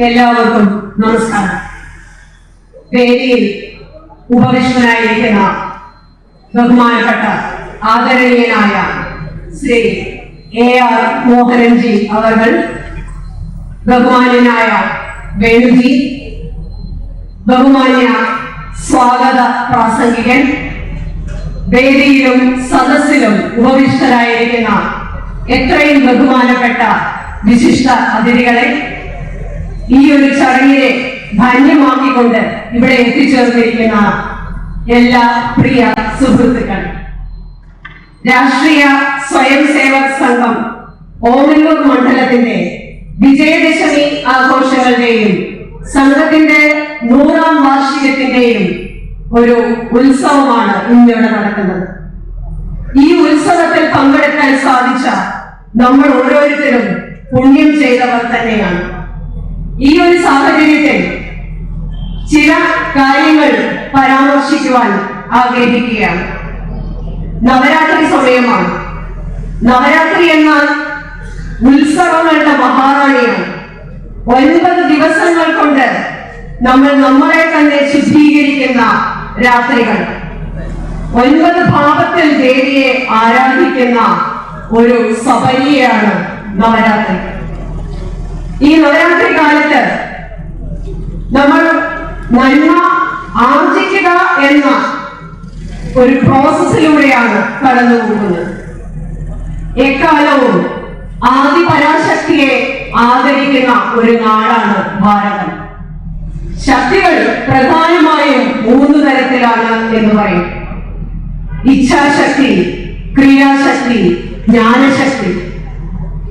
എല്ലാവർക്കും നമസ്കാരം. വേദിയിൽ ഉപവിഷ്ണനായിരിക്കുന്ന ബഹുമാനപ്പെട്ട ആദരണീയനായ ശ്രീ എ ആർ മോഹനൻജി അവർ ബഹുമാന്യനായ വേണുജി ബഹുമാന്യ സ്വാഗത പ്രാസംഗികൻ വേദിയിലും സദസ്സിലും ഉപവിഷ്ടരായിരിക്കുന്ന എത്രയും ബഹുമാനപ്പെട്ട വിശിഷ്ട അതിഥികളെ ഈ ഒരു ചടങ്ങിനെ ധന്യമാക്കിക്കൊണ്ട് ഇവിടെ എത്തിച്ചേർന്നിരിക്കുന്ന എല്ലാ പ്രിയ സുഹൃത്തുക്കൾ രാഷ്ട്രീയ സ്വയം സേവക് സംഘം ഓമല്ലൂർ മണ്ഡലത്തിന്റെ വിജയദശമി ആഘോഷങ്ങളുടെയും സംഘത്തിന്റെ നൂറാം വാർഷികത്തിന്റെയും ഒരു ഉത്സവമാണ് ഇന്നിവിടെ നടക്കുന്നത്. ഈ ഉത്സവത്തിൽ പങ്കെടുക്കാൻ സാധിച്ച നമ്മൾ ഓരോരുത്തരും പുണ്യം ചെയ്തവർ തന്നെയാണ്. ഈ ഒരു സാഹചര്യത്തിൽ ചില കാര്യങ്ങൾ പരാമർശിക്കുവാൻ ആഗ്രഹിക്കുകയാണ്. നവരാത്രി സമയമാണ്. നവരാത്രി എന്നാൽ ഉത്സവങ്ങളുടെ മഹാറാണിയാണ്. ഒൻപത് ദിവസങ്ങൾ കൊണ്ട് നമ്മൾ നമ്മളെ തന്നെ ശുദ്ധീകരിക്കുന്ന രാത്രികൾ. ഒൻപത് ഭാവത്തിൽ ദേവിയെ ആരാധിക്കുന്ന ഒരു സബരിയാണ് നവരാത്രി. ഈ നവരാത്രി കാലത്ത് നമ്മൾ നന്മ ആർജിക്കുക എന്ന ഒരു പ്രോസസ്സിലൂടെയാണ് കടന്നു പോകുന്നത് എക്കാലവും ആദി പരാശക്തിയെ ആദരിക്കുന്ന ഒരു നാടാണ് ഭാരതം. ശക്തികൾ പ്രധാനമായും മൂന്ന് തരത്തിലാണ് എന്ന് പറയും. ഇച്ഛാശക്തി ക്രിയാശക്തി ജ്ഞാനശക്തി.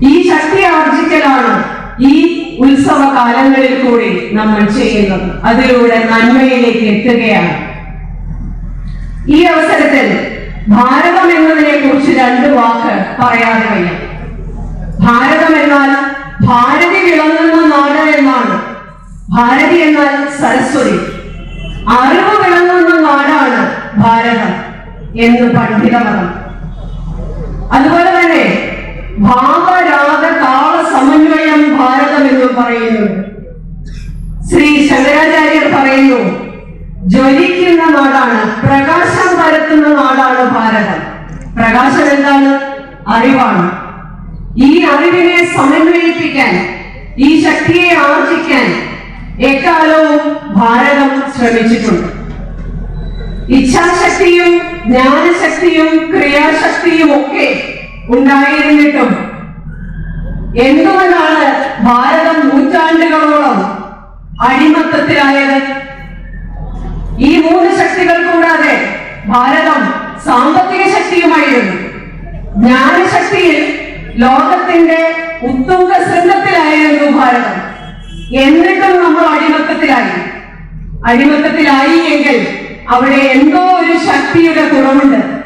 ഈ ശക്തി ആർജിക്കലാണ് ഈ ഉത്സവ കാലങ്ങളിൽ കൂടി നമ്മൾ ചെയ്യുന്നു. അതിലൂടെ നന്മയിലേക്ക് എത്തുകയാണ്. ഈ അവസരത്തിൽ ഭാരതം എന്നതിനെ കുറിച്ച് രണ്ട് വാക്ക് പറയാതെ വയ്യ. ഭാരതം എന്നാൽ ഭാരതി വിളങ്ങുന്ന നാട് എന്നാണ്. ഭാരതി എന്നാൽ സരസ്വതി. അറിവ് വിളങ്ങുന്ന നാടാണ് ഭാരതം എന്ന് പണ്ഡിതമതം അതുപോലെ തന്നെ ഭാവരാഗ സമന്വയം ഭാരതം എന്ന് പറയുന്നു. ശ്രീ ശങ്കരാചാര്യർ പറയുന്നു ജ്വലിക്കുന്ന നാടാണ് പ്രകാശം പരത്തുന്ന നാടാണ് ഭാരതം. പ്രകാശം എന്താണ്? അറിവാണ്. ഈ അറിവിനെ സമന്വയിപ്പിക്കാൻ ഈ ശക്തിയെ ആർജിക്കാൻ എക്കാലവും ഭാരതം ശ്രമിച്ചിട്ടുണ്ട്. ഇച്ഛാശക്തിയും ജ്ഞാനശക്തിയും ക്രിയാശക്തിയും ഒക്കെ ഉണ്ടായിരുന്നിട്ടും എന്തുകൊണ്ടാണ് ഭാരതം നൂറ്റാണ്ടുകളോളം അടിമത്തത്തിലായത്? ഈ മൂന്ന് ശക്തികൾ കൂടാതെ ഭാരതം സാമ്പത്തിക ശക്തിയുമായിരുന്നു. ജ്ഞാനശക്തിയിൽ ലോകത്തിന്റെ ഉത്തുംഗ ശൃംഗത്തിലായിരുന്നു ഭാരതം. എന്നിട്ടും നമ്മൾ അടിമത്തത്തിലായി. അടിമത്തത്തിലായി എങ്കിൽ അവിടെ എന്തോ ഒരു ശക്തിയുടെ കുറവുണ്ട്.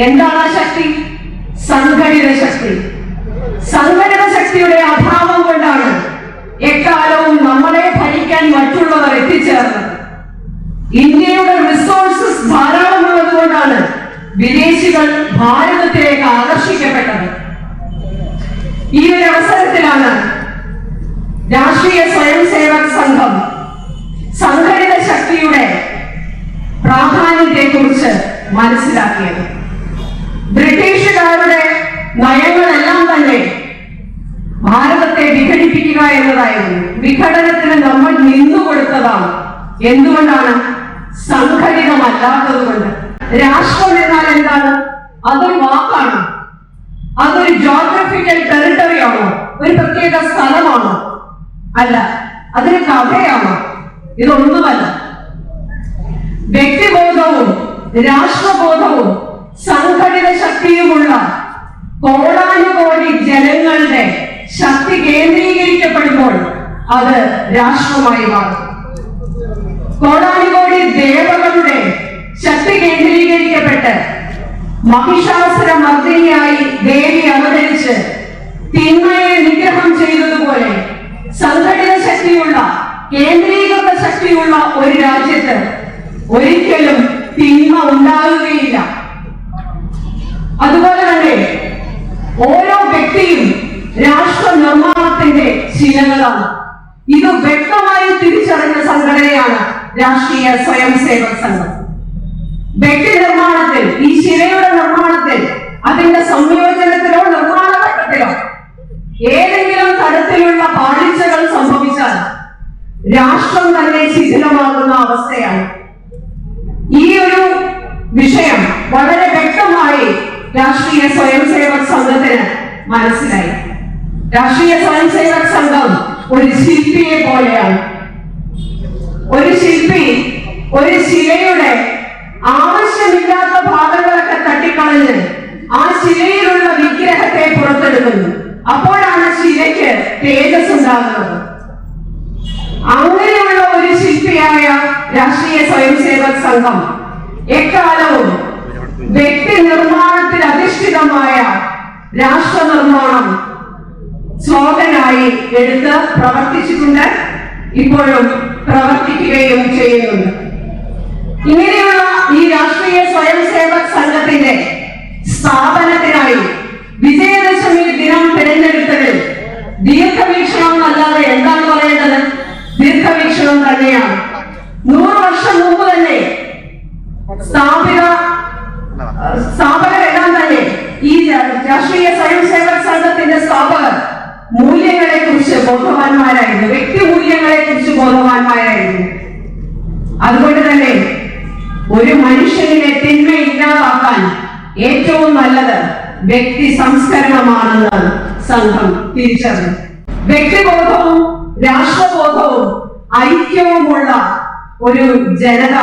എന്താണ് ശക്തി? സംഘടിത ശക്തി. സംഘടിത ശക്തിയുടെ അഭാവം കൊണ്ടാണ് എക്കാലവും നമ്മളെ ഭരിക്കാൻ മറ്റുള്ളവർ എത്തിച്ചേർന്നത്. ഇന്ത്യയുടെ റിസോഴ്സസ് ധാരാളമുള്ളത് കൊണ്ടാണ് വിദേശികൾ ഭാരതത്തിലേക്ക് ആകർഷിക്കപ്പെട്ടത്. ഈ ഒരു അവസരത്തിലാണ് രാഷ്ട്രീയ സ്വയം സേവക സംഘം സംഘടിത ശക്തിയുടെ പ്രാധാന്യത്തെ കുറിച്ച് മനസ്സിലാക്കിയത്. ബ്രിട്ടീഷുകാരുടെ നയങ്ങളെല്ലാം തന്നെ ഭാരതത്തെ വിഘടിപ്പിക്കുക എന്നതായിരുന്നു. വിഘടനത്തിന് നമ്മൾ നിന്നുകൊടുത്തതാണ് എന്തുകൊണ്ടാണ്? സംഘടിതമല്ലാത്തത് കൊണ്ട് രാഷ്ട്രം എന്നാൽ എന്താണ്? അതൊരു വാക്കാണ്. അതൊരു ജോഗ്രഫിക്കൽ ടെറിട്ടറി ആണോ? ഒരു പ്രത്യേക സ്ഥലമാണോ? അല്ല അതൊരു കഥയാണോ? ഇതൊന്നുമല്ല. വ്യക്തിബോധവും രാഷ്ട്രബോധവും സംഘടിത ശക്തിയുമുള്ള കോടാനുകോടി ജനങ്ങളുടെ ശക്തി കേന്ദ്രീകരിക്കപ്പെടുമ്പോൾ അത് രാഷ്ട്രമായി മാറും. കോടാനുകോടി ദേവകളുടെ ശക്തി കേന്ദ്രീകരിക്കപ്പെട്ട് മഹിഷാസുര മർദ്ദിനിയായി ദേവി അവതരിച്ച് തിന്മയെ നിഗ്രഹം ചെയ്തതുപോലെ സംഘടിത ശക്തിയുള്ള കേന്ദ്രീകൃത ശക്തിയുള്ള ഒരു രാജ്യത്ത് ഒരിക്കലും തിന്മ ഉണ്ടാകുകയില്ല. അതുപോലെ തന്നെ ഓരോ വ്യക്തിയും രാഷ്ട്ര നിർമ്മാണത്തിന്റെ ശിലകളാണ്. ഇത് വ്യക്തമായി തിരിച്ചറിഞ്ഞ സംഘടനയാണ് രാഷ്ട്രീയ സ്വയം സേവക സംഘം. വ്യക്തി നിർമ്മാണത്തിൽ ഈ ശിലയുടെ നിർമ്മാണത്തിൽ അതിന്റെ സംയോജനത്തിലോ നിർമ്മാണ ഘട്ടത്തിലോ ഏതെങ്കിലും തരത്തിലുള്ള പാളിച്ചകൾ സംഭവിച്ചാൽ രാഷ്ട്രം തന്നെ ശിഥിലമാകുന്ന അവസ്ഥയാണ്. ഈ ഒരു വിഷയം വളരെ വ്യക്തമായി രാഷ്ട്രീയ സ്വയം സേവക സംഘത്തിന് മനസ്സിലായി. രാഷ്ട്രീയ സ്വയം സേവക സംഘം ഒരു ശില്പിയെ പോലെയാണ്. ഒരു ശില്പി ഒരു ശിലയുടെ ആവശ്യമില്ലാത്ത ഭാഗങ്ങളൊക്കെ തട്ടിക്കളഞ്ഞ് ആ ശിലയിലുള്ള വിഗ്രഹത്തെ പുറത്തെടുക്കുന്നു. അപ്പോഴാണ് ശിലയ്ക്ക് തേജസ് ഉണ്ടാകുന്നത്. അങ്ങനെയുള്ള ഒരു ശില്പിയായ രാഷ്ട്രീയ സ്വയം സേവക സംഘം എക്കാലവും വ്യക്തി രാഷ്ട്ര നിർമ്മാണം സ്ലോഗനായി എടുത്ത് പ്രവർത്തിച്ചിട്ടുണ്ട് ഇപ്പോഴും പ്രവർത്തിക്കുകയും ചെയ്യുന്നുണ്ട്. ഇങ്ങനെയുള്ള ഈ രാഷ്ട്രീയ സ്വയം സേവക് സംഘത്തിന്റെ സ്ഥാപനത്തിനായി വിജയദശമി ദിനം തിരഞ്ഞെടുത്തതിൽ ദീർഘവീക്ഷണം അല്ലാതെ എന്താണ് പറയേണ്ടത്? ദീർഘവീക്ഷണം തന്നെയാണ്. നൂറ് വർഷം മുമ്പ് തന്നെ സ്ഥാപിത രാഷ്ട്രീയ സ്വയം സേവക് സംഘത്തിന്റെ സ്ഥാപകർ മൂല്യങ്ങളെ കുറിച്ച് ബോധവാന്മാരായിരുന്നു. വ്യക്തി മൂല്യങ്ങളെ കുറിച്ച് ബോധവാന്മാരായിരുന്നു. അതുകൊണ്ട് തന്നെ ഒരു മനുഷ്യനെ തിന്മ ഇല്ലാതാക്കാൻ ഏറ്റവും നല്ലത് വ്യക്തി സംസ്കരണമാണെന്ന് സംഘം തിരിച്ചറിഞ്ഞു വ്യക്തിബോധവും രാഷ്ട്രബോധവും ഐക്യവുമുള്ള ഒരു ജനത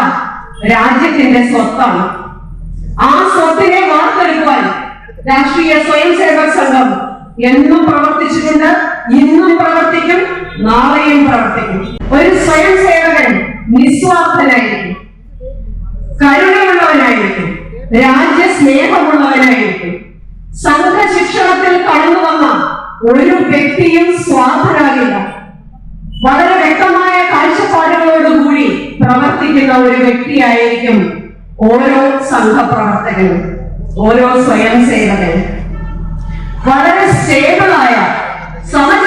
രാജ്യത്തിന്റെ സ്വത്താണ്. ആ സ്വത്തിനെ വാർത്തെടുക്കുവാൻ രാഷ്ട്രീയ സ്വയം സേവക സംഘം എന്നും പ്രവർത്തിച്ചിട്ടുണ്ട് ഇന്നും പ്രവർത്തിക്കും നാളെയും പ്രവർത്തിക്കും. ഒരു സ്വയം സേവകൻ നിസ്വാർത്ഥനായിരിക്കും കരുണയുള്ളവനായിരിക്കും രാജ്യസ്നേഹമുള്ളവനായിരിക്കും. സംഘശിക്ഷണത്തിൽ കടന്നു വന്ന ഒരു വ്യക്തിയും സ്വാർത്ഥനാകില്ല വളരെ വ്യക്തമായ കാഴ്ചപ്പാടുകളോടുകൂടി പ്രവർത്തിക്കുന്ന ഒരു വ്യക്തിയായിരിക്കും ഓരോ സംഘപ്രവർത്തകനും. ഓരോ സ്വയം സേവകനും വളരെ സ്റ്റേബിളായ സമചിത്തതയോടുകൂടിയുള്ള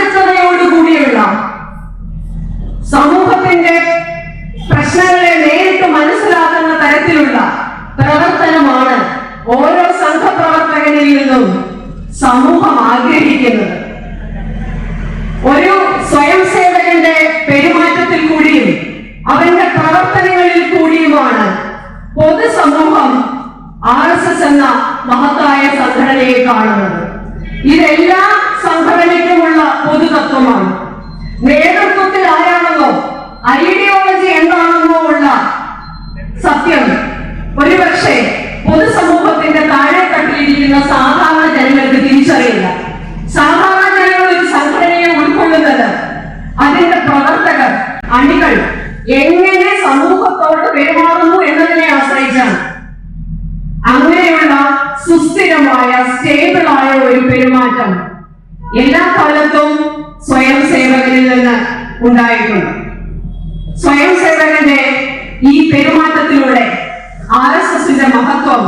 എസിന്റെ മഹത്വം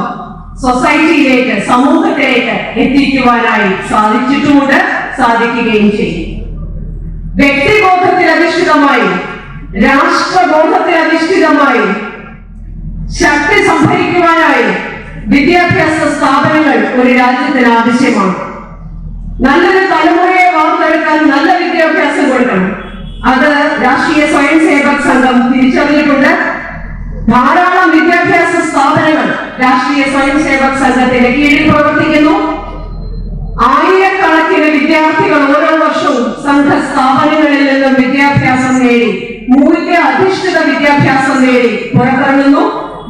സൊസൈറ്റിയിലേക്ക് സമൂഹത്തിലേക്ക് എത്തിക്കുവാനായി സാധിച്ചിട്ടുമുണ്ട് സാധിക്കുകയും ചെയ്യും. വ്യക്തിബോധത്തിൽ അധിഷ്ഠിതമായി രാഷ്ട്രബോധത്തിൽ അധിഷ്ഠിതമായി ശക്തി സംഭരിക്കുവാനായി വിദ്യാഭ്യാസ സ്ഥാപനങ്ങൾ ഒരു രാജ്യത്തിന് ആവശ്യമാണ്. നല്ലൊരു തലമുറയെ വാർത്തെടുക്കാൻ നല്ല വിദ്യാഭ്യാസം കൊടുക്കണം. അത് രാഷ്ട്രീയ സ്വയം സേവക് സംഘം തിരിച്ചറിഞ്ഞിട്ടുണ്ട് ധാരാളം വിദ്യാഭ്യാസ സ്ഥാപനങ്ങൾ രാഷ്ട്രീയ സ്വയം സേവക് സംഘത്തിന്റെ കീഴിൽ പ്രവർത്തിക്കുന്നു. ആയിരക്കണക്കിന് വിദ്യാർത്ഥികൾ ഓരോ വർഷവും സംഘ സ്ഥാപനങ്ങളിൽ നിന്നും വിദ്യാഭ്യാസം നേടി മൂല്യ അധിഷ്ഠിത വിദ്യാഭ്യാസം നേടി പുറത്തിറങ്ങുന്നു.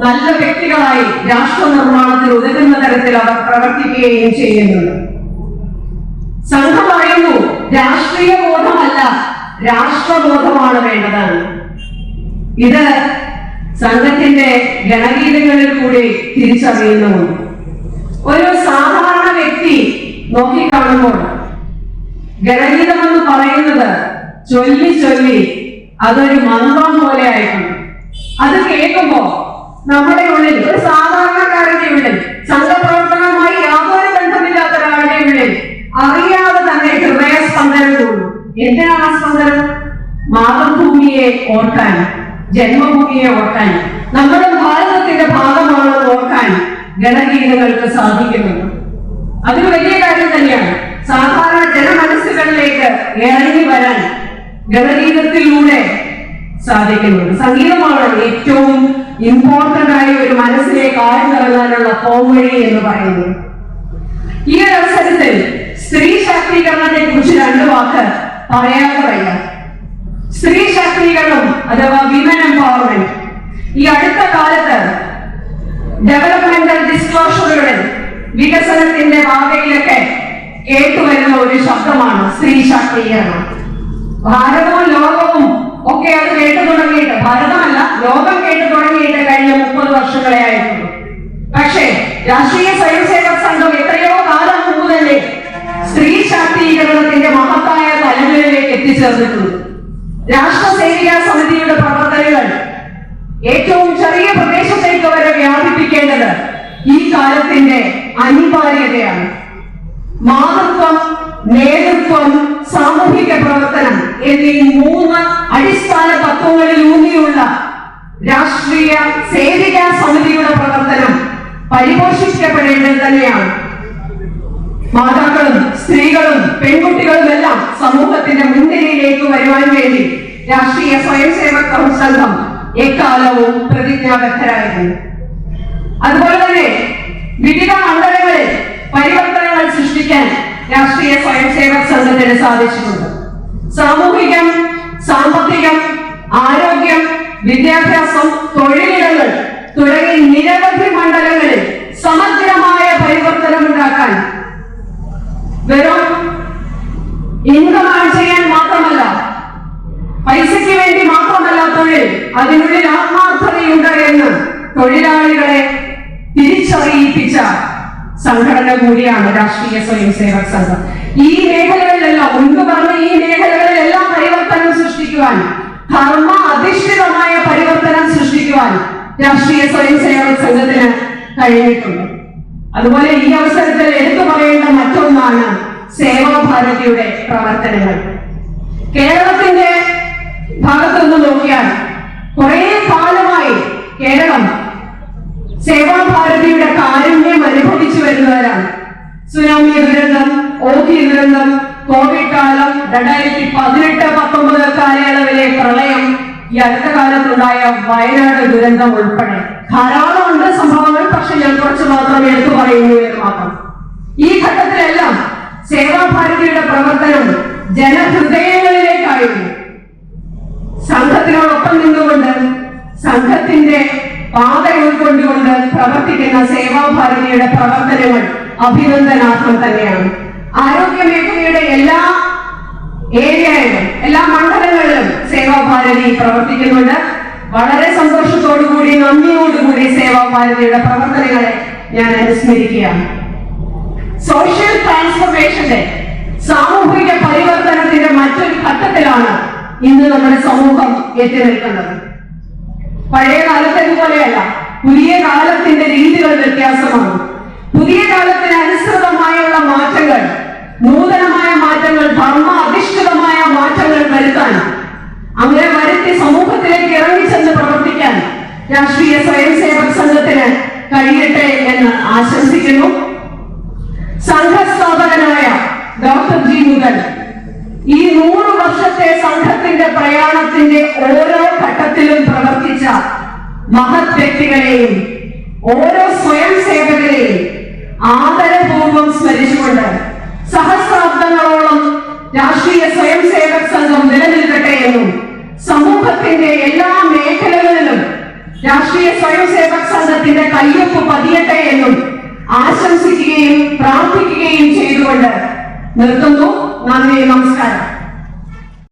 നല്ല വ്യക്തികളായി രാഷ്ട്ര നിർമ്മാണത്തിൽ ഉതകുന്ന തരത്തിൽ അവർ പ്രവർത്തിക്കുകയും ചെയ്യുന്നുണ്ട്. സംഘം പറയുന്നു രാഷ്ട്രീയ ബോധമല്ല രാഷ്ട്രബോധമാണ് വേണ്ടതാണ്. ഇത് സംഘത്തിന്റെ ഗണഗീതങ്ങളിൽ കൂടി തിരിച്ചറിയുന്നു ഒരു സാധാരണ വ്യക്തി നോക്കിക്കാണുമ്പോൾ ഗണഗീതം എന്ന് പറയുന്നത് ചൊല്ലി ചൊല്ലി അതൊരു മന്ത്രം പോലെ ആയിട്ടുണ്ട്. അത് കേൾക്കുമ്പോ നമ്മുടെ ഉള്ളിൽ ഒരു സാധാരണക്കാരന്റെ ഉള്ളിൽ സംഘപ്രവർത്തനവുമായി യാതൊരു ബന്ധമില്ലാത്ത ഒരാളുടെ ഉള്ളിൽ അറിയാതെ തന്നെ ഹൃദയസ്പന്ദനം തോന്നും എന്തിനാണ് ആ സ്പന്ദനം? മാതൃഭൂമിയെ ഓർക്കാൻ. ജന്മഭൂമിയെ ഓർക്കാൻ. നമ്മുടെ ഭാരതത്തിന്റെ ഭാഗമാണെന്ന് ഓർക്കാൻ ഗണഗീതങ്ങൾക്ക് സാധിക്കുന്നുണ്ട് അത് വലിയ കാര്യം തന്നെയാണ്. സാധാരണ ജനമനസ്സുകളിലേക്ക് ഇറങ്ങി വരാൻ ഗണഗീതത്തിലൂടെ സാധിക്കുന്നുണ്ട് സംഗീതമാണ് ഏറ്റവും ഇമ്പോർട്ടന്റ് ആയ ഒരു മനസ്സിലേക്ക് ആഴ്ന്നിറങ്ങാനുള്ള പോംവഴി എന്ന് പറയുന്നത്. ഈ ഒരു അവസരത്തിൽ സ്ത്രീ ശാക്തീകരണത്തെ കുറിച്ച് രണ്ട് വാക്ക് പറയാതെ വയ്യ സ്ത്രീ ശാക്തീകരണം അഥവാ വിമൻ എംപവർമെന്റ് ഈ അടുത്ത കാലത്ത് ഡെവലപ്മെന്റൽ ഡിസ്ക്ലോഷറുകളിൽ വികസനത്തിന്റെ പാതയിലൊക്കെ കേട്ടുവരുന്ന ഒരു ശബ്ദമാണ് സ്ത്രീ ശാക്തീകരണം ഭാരതവും ലോകവും ഒക്കെ അത് കേട്ടു തുടങ്ങിയിട്ട് ഭാരതമല്ല ലോകം കേട്ടു തുടങ്ങിയിട്ട് കഴിഞ്ഞ മുപ്പത് വർഷങ്ങളെ ആയിട്ടുള്ളൂ. പക്ഷേ രാഷ്ട്രീയ സ്വയംസേവക സംഘം എത്രയോ കാലം മുമ്പ് തന്നെ സ്ത്രീ ശാക്തീകരണത്തിന്റെ മഹത്തായ തലങ്ങളിലേക്ക് എത്തിച്ചേർന്നിട്ടുണ്ട്. രാഷ്ട്ര സമിതിയുടെ പ്രവർത്തനങ്ങൾ. ഏറ്റവും ചെറിയ പ്രദേശത്തേക്ക് വരെ വ്യാപിപ്പിക്കേണ്ടത് ഈ കാലത്തിന്റെ അനിവാര്യതയാണ്. മാതൃത്വം നേതൃത്വം സാമൂഹിക പ്രവർത്തനം എന്നീ മൂന്ന് അടിസ്ഥാന തത്വങ്ങളിൽ ഊന്നിയുള്ള രാഷ്ട്രീയ സേവികാ സമിതിയുടെ പ്രവർത്തനം പരിപോഷിക്കപ്പെടേണ്ടത് തന്നെയാണ്. മാതാക്കളും സ്ത്രീകളും പെൺകുട്ടികളും എല്ലാം സമൂഹത്തിന്റെ മുൻനിരയിലേക്ക് വരുവാൻ വേണ്ടി രാഷ്ട്രീയ സ്വയംസേവക സംഘം എക്കാലവും പ്രതിജ്ഞാബദ്ധരായിരുന്നു. അതുപോലെ തന്നെ വിവിധ മണ്ഡലങ്ങളിൽ പരിവർത്തനങ്ങൾ സൃഷ്ടിക്കാൻ രാഷ്ട്രീയ സ്വയംസേവക സംഘത്തിന് സാധിച്ചിട്ടുണ്ട്. സാമൂഹികം സാമ്പത്തികം ആരോഗ്യം വിദ്യാഭ്യാസം തൊഴിലിടങ്ങൾ തുടങ്ങി നിരവധി മണ്ഡലങ്ങളിൽ സമഗ്രമായ പരിവർത്തനം ഉണ്ടാക്കാൻ തൊഴിലാളികളെ തിരിച്ചറിയിപ്പിച്ച സംഘടന കൂടിയാണ് രാഷ്ട്രീയ സ്വയം സേവക് സംഘം. ഈ മേഖലകളിലെല്ലാം മുൻപ് പറഞ്ഞ ഈ മേഖലകളിലെല്ലാം പരിവർത്തനം സൃഷ്ടിക്കുവാൻ ധർമ്മ അധിഷ്ഠിതമായ പരിവർത്തനം സൃഷ്ടിക്കുവാൻ രാഷ്ട്രീയ സ്വയം സേവക് സംഘത്തിന് കഴിഞ്ഞിട്ടുണ്ട്. അതുപോലെ ഈ അവസരത്തിൽ എടുത്തു പറയേണ്ട മറ്റൊന്നാണ് സേവാഭാരതിയുടെ പ്രവർത്തനങ്ങൾ. കേരളത്തിന്റെ ഭാഗത്തുനിന്ന് നോക്കിയാൽ കുറെ കാലമായി കേരളം സേവാഭാരതിയുടെ കാരുണ്യം അനുഭവിച്ചു വരുന്നവരാണ്. സുനാമി ദുരന്തം ഓഖി ദുരന്തം കോവിഡ് കാലം രണ്ടായിരത്തി പതിനെട്ട് പത്തൊമ്പത് കാലയളവിലെ പ്രളയം ഈ അടുത്ത കാലത്തുണ്ടായ വയനാട് ദുരന്തം ഉൾപ്പെടെ ധാരാളം ഉണ്ട് സംഭവങ്ങൾ പക്ഷെ ഞാൻ കുറച്ച് മാത്രം എടുത്തു പറയുന്നു എന്ന് മാത്രം. ഈ ഘട്ടത്തിലെല്ലാം സേവാഭാരതിയുടെ പ്രവർത്തനം ജനഹൃദയങ്ങളിലേക്കായിരുന്നു. സംഘത്തിനോടൊപ്പം നിന്നുകൊണ്ട് സംഘത്തിന്റെ പാത ഉൾക്കൊണ്ടുകൊണ്ട് പ്രവർത്തിക്കുന്ന സേവാഭാരതിയുടെ പ്രവർത്തനങ്ങൾ അഭിനന്ദനാർഹം തന്നെയാണ്. ആരോഗ്യ മേഖലയുടെ എല്ലാ ഏരിയയിലും എല്ലാ മണ്ഡലങ്ങളിലും സേവാഭാരതി പ്രവർത്തിക്കുന്നുണ്ട്. വളരെ സന്തോഷത്തോടുകൂടി നന്ദിയോടുകൂടി സേവാഭാരതിയുടെ പ്രവർത്തനങ്ങളെ ഞാൻ അനുസ്മരിക്കുകയാണ്. സോഷ്യൽ ട്രാൻസ്ഫോർമേഷന്റെ സാമൂഹിക പരിവർത്തനത്തിന്റെ മറ്റൊരു ഘട്ടത്തിലാണ് ഇന്ന് നമ്മുടെ സമൂഹം എത്തി നിൽക്കുന്നത്. പഴയ കാലത്തേതുപോലെയല്ല പുതിയ കാലത്തിന്റെ രീതികൾ വ്യത്യാസമാണ്. പുതിയ കാലത്തിന് അനുസൃതമായുള്ള മാറ്റങ്ങൾ നൂതനമായ മാറ്റങ്ങൾ ധർമ്മ അധിഷ്ഠിതമായ മാറ്റങ്ങൾ വരുത്താൻ അങ്ങനെ വരുത്തി സമൂഹത്തിലേക്ക് ഇറങ്ങിച്ചെന്ന് പ്രവർത്തിക്കാൻ രാഷ്ട്രീയ സ്വയംസേവക സംഘത്തിന് കഴിയട്ടെ എന്ന് ആശംസിക്കുന്നു. സംഘസ്ഥാപകനായ ഡോക്ടർ ജി മുതൽ ഈ നൂറ് വർഷത്തെ സംഘത്തിന്റെ പ്രയാണത്തിന്റെ ഓരോ ഘട്ടത്തിലും മഹത് വ്യക്തികളെയും ഓരോ സ്വയം സേവകരെയും ആദരപൂർവം സ്മരിച്ചുകൊണ്ട് സഹസ്രാബ്ദങ്ങളോളം രാഷ്ട്രീയ സ്വയം സേവക സംഘം നിലനിൽക്കട്ടെ എന്നും സമൂഹത്തിന്റെ എല്ലാ മേഖലകളിലും രാഷ്ട്രീയ സ്വയം സേവക സംഘത്തിന്റെ കയ്യൊപ്പ് പതിയട്ടെ എന്നും ആശംസിക്കുകയും പ്രാർത്ഥിക്കുകയും ചെയ്തുകൊണ്ട് നിർത്തുന്നു. നന്ദി നമസ്കാരം.